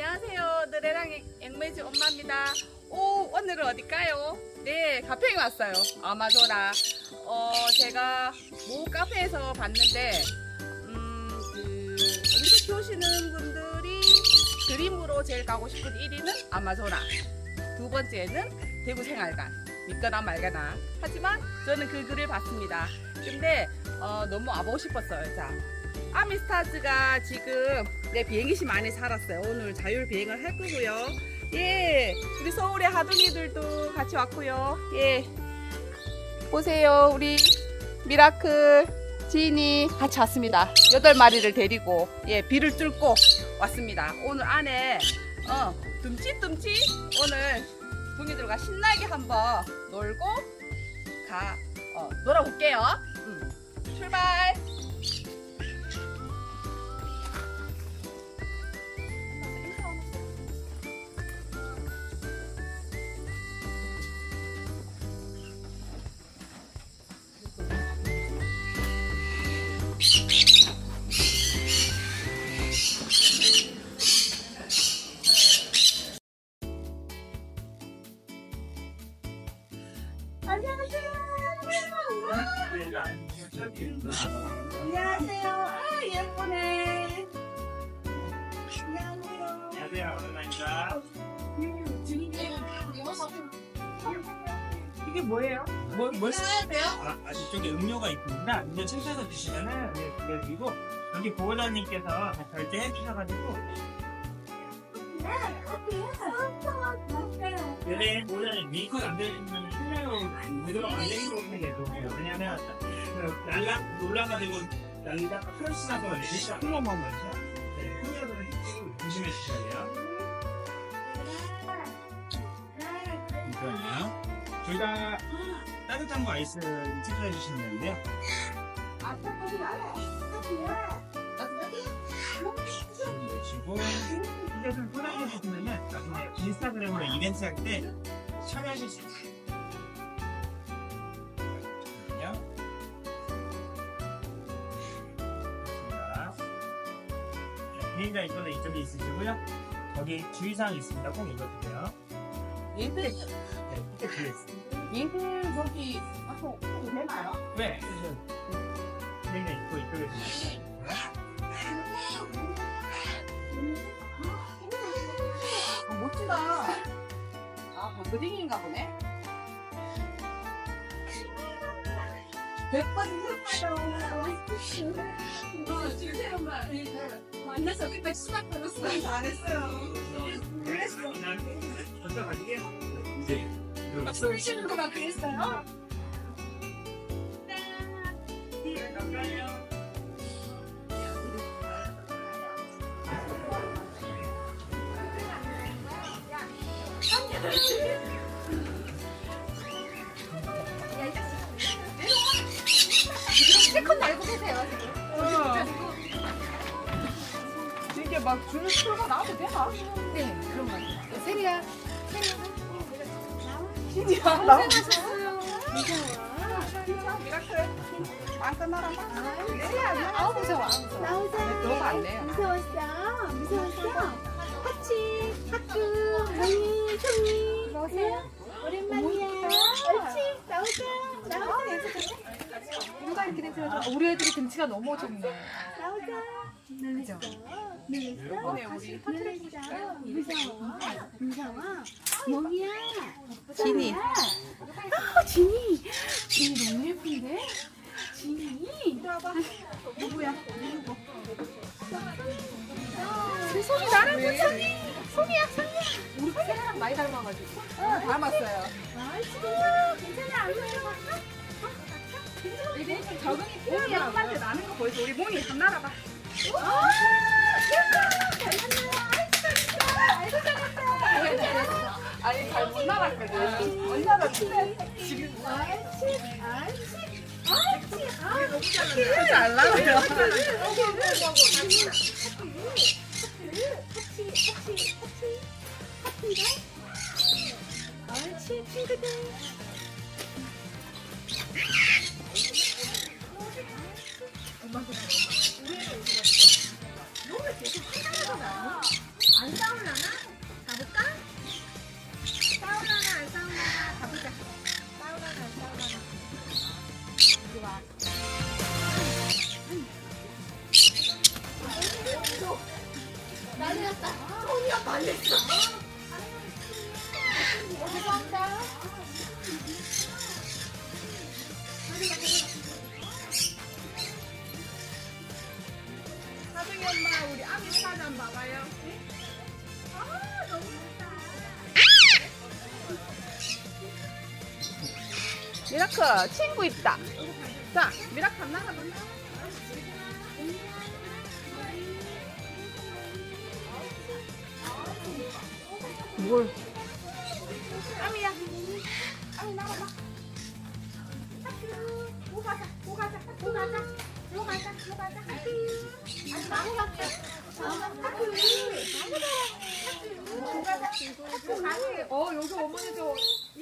안녕하세요. 느레랑 앵매지 엄마입니다. 오, 오늘은 어딜까요? 네, 카페에 왔어요. 아마조라. 어, 제가 모 카페에서 봤는데, 음, 그, 음식 키우시는 분들이 드림으로 제일 가고 싶은 1위는 아마조라. 두 번째는 대구 생활관. 믿거나 말거나. 하지만 저는 그 글을 봤습니다. 근데, 어, 너무 와보고 싶었어요. 자, 아미스타즈가 지금 내 비행기시 많이 살았어요. 오늘 자율 비행을 할 거고요. 예, 우리 서울의 하둥이들도 같이 왔고요. 예, 보세요, 우리 미라클 지인이 같이 왔습니다. 여덟 마리를 데리고 예 비를 뚫고 왔습니다. 오늘 안에 어 듬치듬치 오늘 동이들과 신나게 한번 놀고 가 어, 놀아볼게요. 음, 출발. 음료 챙겨서 드시면은 네, 그리고 여기 보호자님께서 다 결제해 주셔가지고 얘네 보호자님 링크 안 되시면 실내로 무조건 안 되는 거 없는 게 좋고요. 왜냐면 그 날라 놀라가지고 날리다가 크러시 나서 내리시다 흘러먹으면서 네, 흘려서 조심해 주셔야 돼요. 잠시만요. 둘 다 따뜻한 거 아이스 체크해 주시면 되는데요. 내시고 이제 좀 편하게 나중에 인스타그램으로 이벤트 할 때 참여하실 수 있어요. 잠깐만요. 좋습니다. 네, 비행자 이거는 이쪽에 있으시고요. 거기 주의사항 있습니다. 꼭 읽어주세요. 얘들, 네, 밑에 뒤에 있습니다. 얘들 저기 앞으로 되나요? 네. 비행자 있고 이쪽에. 아, 멋지다. 아, 버그딩인가 보네. 100번 했어요. 어, 지금 엄마 만나서 그때 수박 들었어. 잘했어요. 그랬어. 먼저 가시게요. 이제 술 쉬는 거가 그랬어요? 네, 계세요, 지금. 이게 막 줄을 풀고 나와도 되나? 네, 그런 거 같아요. 세리야. 신이야. 나오고 고생하셨어요. 미 아우 무서워. 나오자. 무서웠어. 무서웠어. 하치, 하쿠, 송이. 옳지. 나오자. 나오자. 이렇게 냄새가 우리 애들이 등치가 너무 적네. 나오자. 놀랬어. 이번에 우리 놀랬어. 무서워. 무서워. 몽이야. 진이. 아, 진이. 진이 너무 예쁜데? 진이. 봐봐. 누구야? 누구? 제 손이 나랑 붙였니? 손이야, 손이야. 우리 세랑 많이 닮아가지고. 닮았어요. 아, 진짜 괜찮아. 안 무서워. 이게 적응이 필요해. 엄마한테 나는 거 보여줘. 우리 몽이 한 날아봐. 아. 아니, 잘못 날았거든. 못 날았는데. 지금 아, 잘 날아요. 옳지, 친구들. 미라클 친구 있다. 자 미라클 나가봐. 뭘? 아미야. 아미 나와봐. 하트. 뭐 가자. 뭐 가자. 뭐 가자. 뭐 가자. 뭐 가자. 하트. 아니 나무 갈게. 하트. 나무 가라. 하트. 뭐 가자. 하트 가게. 어 여기 어머니도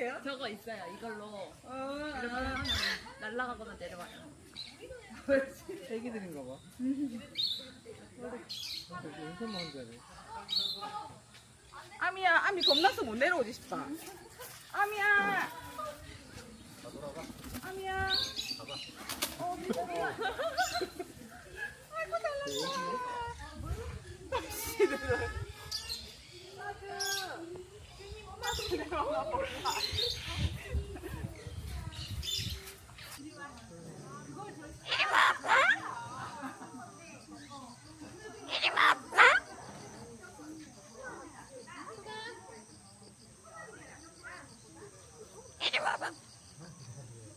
어떡해요? 저거 있어요. 이걸로 어, 이렇게 하면 날아가거나 내려와요. 애기들인가 봐. 연습만 하는 아미야, 아미 겁나서 못 내려오지 싶다. 아미야. 아미야. 어, 미안해. 아이고 잘났다. 나도 내려와 봐.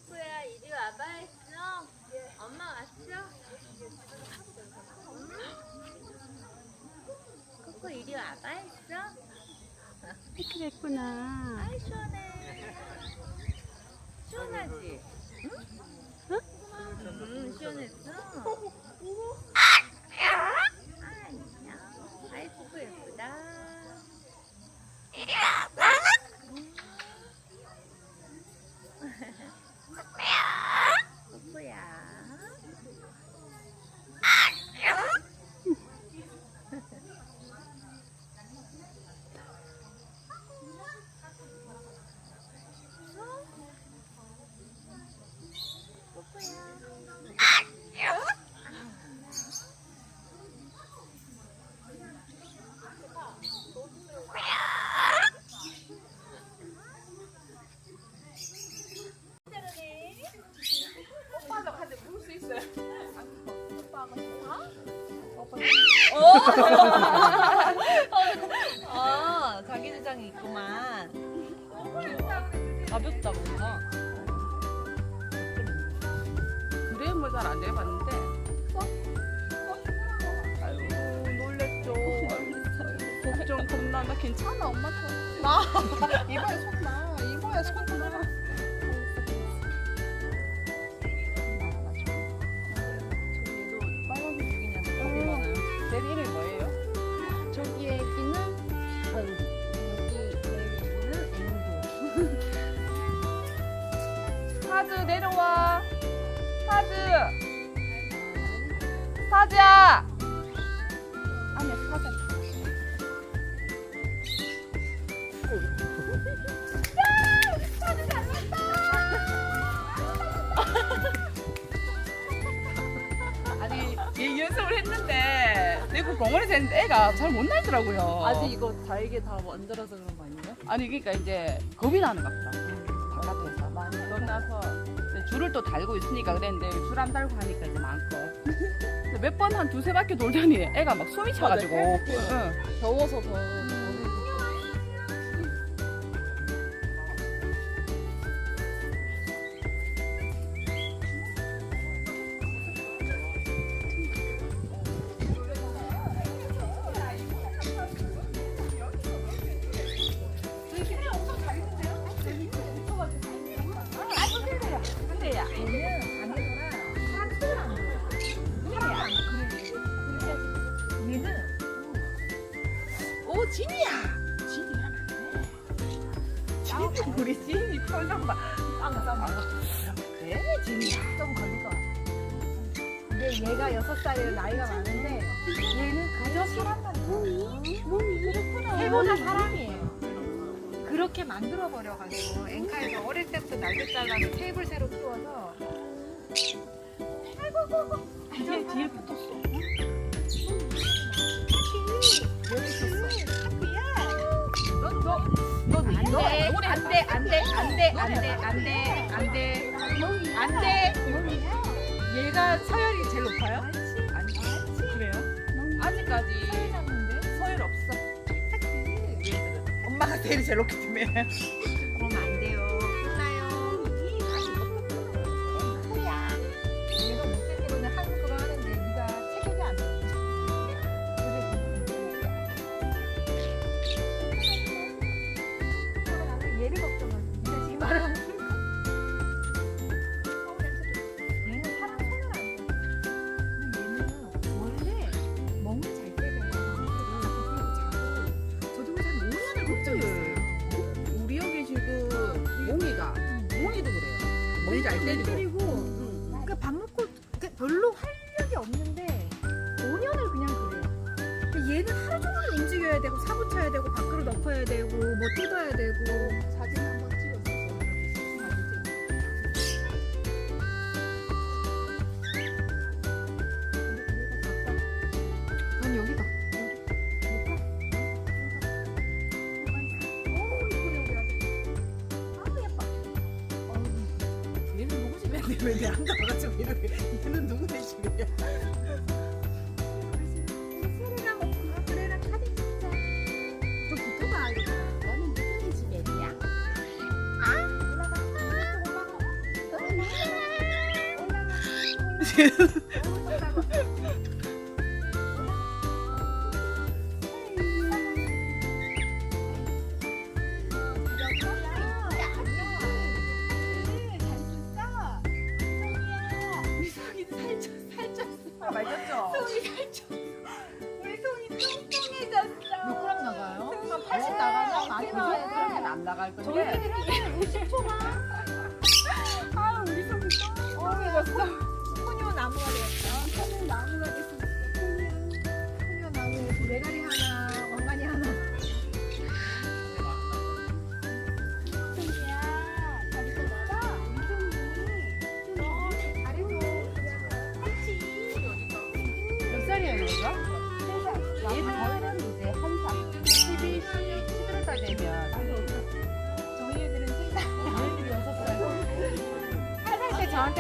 코야 이리 와봐 했어. 엄마 왔어? 코코 이리 와봐 했어? 됐구나. 아이 시원해. 시원하지? 응? 응, 시원했어? 아니야. 아이 코코 예쁘다. 걱정 겁나 나 괜찮아 엄마 더. 나 이번에 손 나. 이번에 손 나. 저기도 빨간색 여기냐는 겁이 많아요. 제 이름이 뭐예요? 저기 애기는 아유, 여기 애기는 앵두. 사즈 내려와. 사즈. 사즈야. 병원에서 했는데 애가 잘 못 날더라고요. 아직 이거 달게 다 만들어서 그런 거 아니에요? 아니 그러니까 이제 겁이 나는 것 같다. 바깥에서 많이 겁나서 이제 줄을 또 달고 있으니까 그랬는데 줄 안 달고 하니까 이제 많고. 몇 번 한 두세 바퀴 돌더니 애가 막 숨이 차가지고. 응. 더워서 더. 그렇게 만들어 버려가지고 엔카에서 어릴 때부터 날개 잘라서 테이블 새로 키워서 이게 뒤에 붙었어. 여기 있었어. 너, 안 돼, 안 돼, 안 돼, 안 돼, 안 돼, 안 돼, 안 돼. 얘가 서열이 제일 높아요? 아니, 그래요? 아직까지 엄마가 제일 제일 높기 때문에. 그러면 안 돼요. 혼나요. 얘가 못생기면 하는 그거 하는데 네가 체격이 안 돼. 나는 얘를 걱정하지. 네가 지금 말하는 왜 얘는 찍자. 좀 붙어봐 이거. 너는 누구네 집 애기야? 아 올라가. 올라가. 올라가. 올라가. 말렸죠?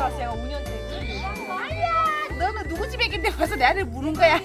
왔어요. 제가 5년 때. 아야, 너는 누구 집 애긴데 와서 내 아들 물은 거야?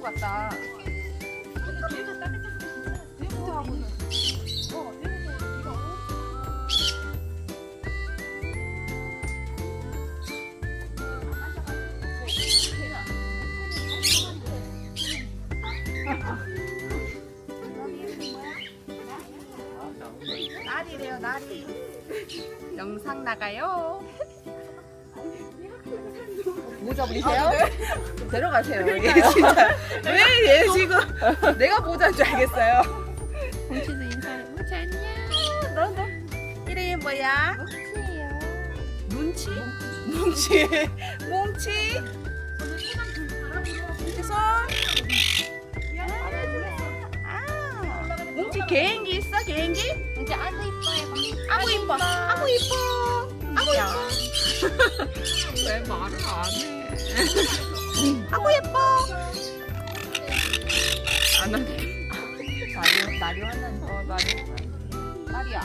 것 같다. 날이래요, 날이. 영상 나가요. 모자 부리세요? 데려가세요. 얘 진짜 왜 얘 지금 내가 모자인 줄 알겠어요. 뭉치도 인사해. 뭉치 안녕. 너 너 이름이 뭐야? 뭉치예요. 눈치? 뭉치. 뭉치. 개인기 있어 개인기? 이제 아주 이뻐요. 아구 이뻐 아구 이뻐 아구 이뻐 왜 말을 안 해 아구 예뻐 안 하네 날이 날이 왔는데 어 나리 나리야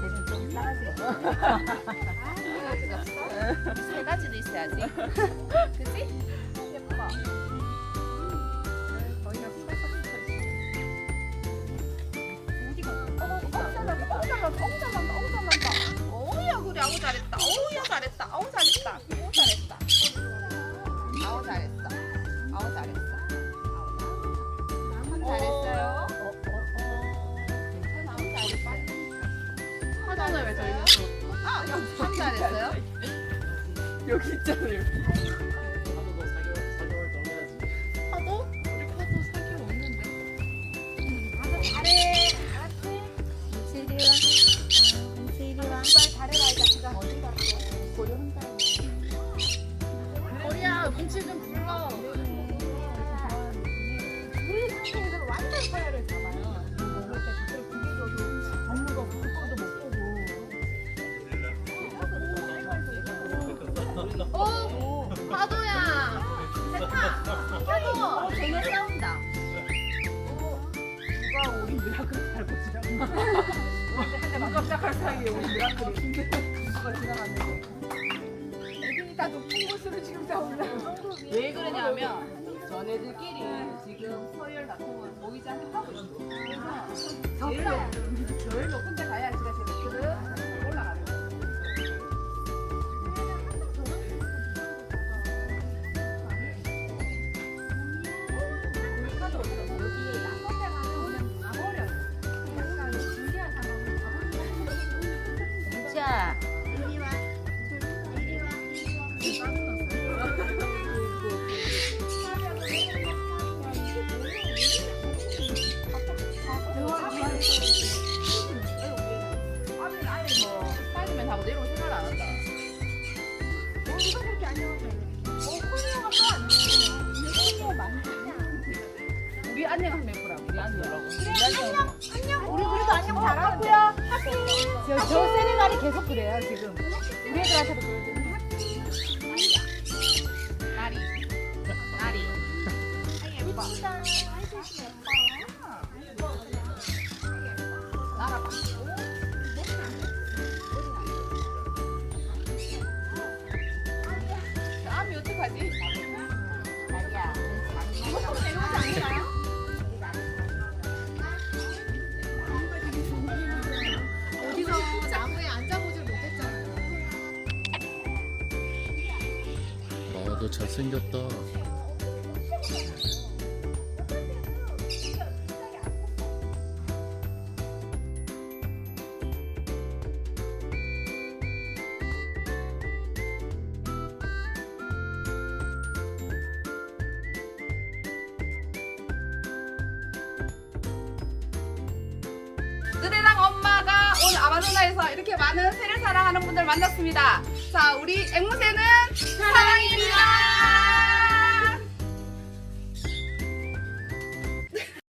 대신 좀 싸가지고. 세 가지도 있어야지 그치? 예뻐 거기가 어, 어우야 그래 아우 잘했다 어우야 잘했다 아우 잘했다 아우 화장을 왜 돌렸어 아참 잘했어요. 여기 있잖아요 보고. 어? 파도야 파도 쟤네 싸운다 누가 우리 미라클 잘 보지라고. 근데 깜짝할 사이에 우리 미라클이 누가 지나갔는데. 애들이 다 높은 곳으로 지금 싸운다. 왜 그러냐면 전애들끼리 지금 서열 다툼을 모이지않게 하고 있어 그래서 제일 높은 데 가야 지가 제일 저, 저 세네갈이 계속 그래요 지금. 우리 애들한테도 그러거든요. 나리 나리 예뻐 나라봐 암이 어떡하지? 자기야. 이것도 내려오지 않을 너 잘생겼다.